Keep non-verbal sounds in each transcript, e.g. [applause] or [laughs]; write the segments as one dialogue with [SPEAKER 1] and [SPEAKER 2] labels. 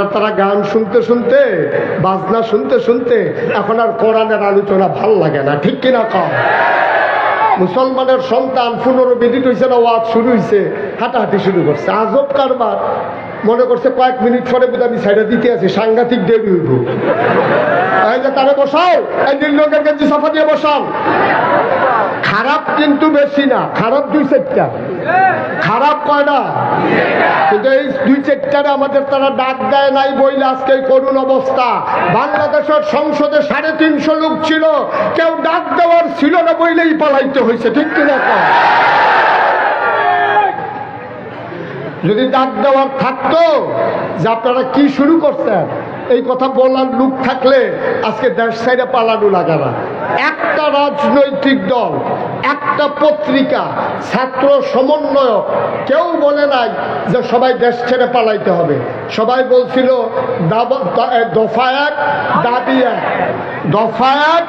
[SPEAKER 1] আমরা তারা গান শুনতে শুনতে, বাজনা শুনতে শুনতে এখন আর কোরআনের আলোচনা ভালো লাগে না, ঠিক কিনা কম মুসলমানের সন্তান পনেরো মিনিট হয়েছে না, ওয়াজ শুরু হয়েছে হাঁটাহাঁটি শুরু করছে। আজব কারবার। মনে করছে কয়েক মিনিট পরে বোধ আমি সাইডে দিতে আছি, সাংঘাতিক এই যে তারে বসাও রঙের গেঞ্জি সাফা দিয়ে বসাও। খারাপ কিন্তু বেশি না। খারাপ দুই চারটা খারাপ কয়টা কিন্তু এই দুই চারটারে আমাদের তারা ডাক দেয় নাই বইলে আজকে করুণ অবস্থা। বাংলাদেশের সংসদে সাড়ে তিনশো লোক ছিল, কেউ ডাক দেওয়ার ছিল না বইলেই পালাইতে হয়েছে, ঠিক কিনা? যদি ডাক দেওয়ার থাকতো, যে আপনারা কি শুরু করছেন? এই কথা বলার লোক থাকলে আজকে দেশ সাইডে পালানো লাগে না। একটা রাজনৈতিক দল একটা পত্রিকা, ছাত্র সমন্বয়ক, কেউ বলে নাই যে সবাই দেশ ছেড়ে পালাইতে হবে। সবাই বলছিল দফা এক, দাবি এক। দফা এক,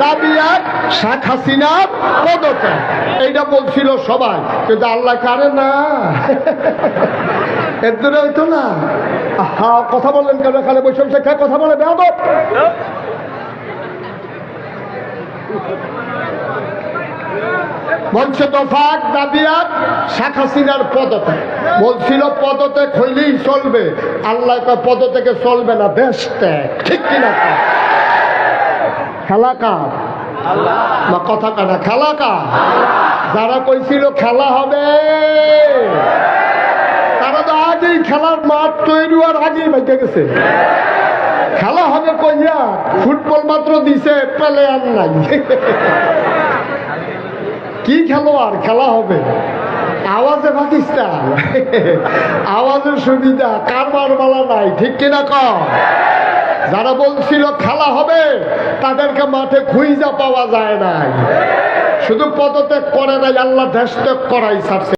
[SPEAKER 1] দাবি এক, শেখ হাসিনার পদত্যাগ। এইটা বলছিল সবাই। কিন্তু আল্লাহ কারে না? [laughs] এর দূরে হইতো না। কথা বললেন কেন এখানে? বৈষম্য শিক্ষায় কথা বলে, বেয়াদব। বলছে দফাক দাবিয়াত শেখ হাসিনার পদতে বলছিল পদতে হইলেই চলবে। আল্লাহ কয় পদ থেকে চলবে না, দেশ ত্যাগ। ঠিক কিনা কয়? খেলা কার? বা কথা কাটা খেলা কার? যারা কইছিল, খেলা হবে। তারা তো আগেই খেলার মাঠ তৈরি হওয়ার আগেই বাইকে গেছে। খেলা হবে কইয়া, ফুটবল মাত্র দিছে, প্লেয়ার নাই। [laughs] কি খেলোয়াড় খেলা হবে? আওয়াজে পাকিস্তান আওয়াজের সুবিধা কারবার মালা নাই, ঠিক কিনা কম যারা বলছিল খেলা হবে, তাদেরকে মাঠে খুঁজা পাওয়া যায় নাই। শুধু পদত্যাগ করে নাই, আল্লাহ দেশ ত্যাগ করাই ছাড়ছে।